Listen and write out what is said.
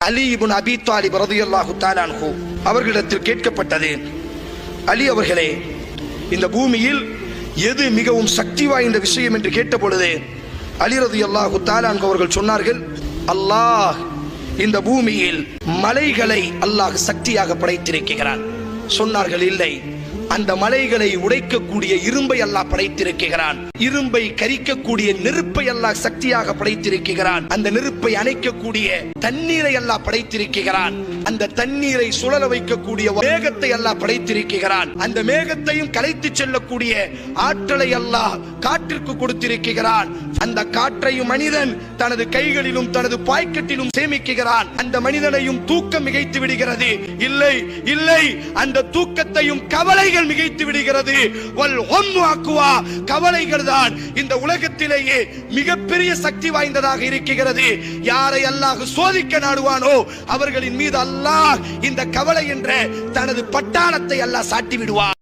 அலி அபி தாலிப் ரதியல்லாஹு தாலான்ஹு அவர்களிடத்தில் கேட்கப்பட்டது. அலி அவர்களே இந்த பூமியில் எது மிகவும் சக்தி வாய்ந்த விஷயம் என்று கேட்டபொழுது அலி ரதி அல்லாஹு அன்ஹு அவர்கள் சொன்னார்கள் அல்லாஹ் இந்த பூமியில் மலைகளை அல்லாஹ் சக்தியாக படைத்திருக்கிறான். சொன்னார்கள் இல்லை. அந்த மலைகளை உடைக்கக்கூடிய இரும்பை அல்லாஹ் படைத்திருக்கிறான். இரும்பை கரிக்கக்கூடிய நெருப்பை அல்லாஹ் சக்தியாக படைத்திருக்கிறான். அந்த நெருப்பை அணைக்கக்கூடிய தண்ணீரை அல்லாஹ் படைத்திருக்கிறான். அந்த தண்ணீரை சுழல வைக்கக்கூடிய மேகத்தை அல்லாஹ் படைத்திருக்கிறான். அந்த மேகத்தையும் கலைத்து செல்லக்கூடிய ஆற்றலை அல்லாஹ் காற்றிற்கு கொடுத்திருக்கிறான். அந்த காற்றையும் மனிதன் தனது கைகளிலும் தனது பாய்க்கட்டிலும் சேமிக்கிறான். அந்த மனிதனையும் தூக்கம் மிகைத்து விடுகிறது. இல்லை இல்லை அந்த தூக்கத்தையும் கவலைகள் மிகைத்து விடுகிறது. வல் ஒன்னு கவலைகள் தான் இந்த உலகத்திலேயே மிகப்பெரிய சக்தி வாய்ந்ததாக இருக்கிறது. யாரை அல்லாஹ் சோதிக்க நாடுவானோ அவர்களின் மீது அல்லாஹ் இந்த கவலை என்ற தனது பட்டாளத்தை அல்லாஹ் சாட்டி விடுவார்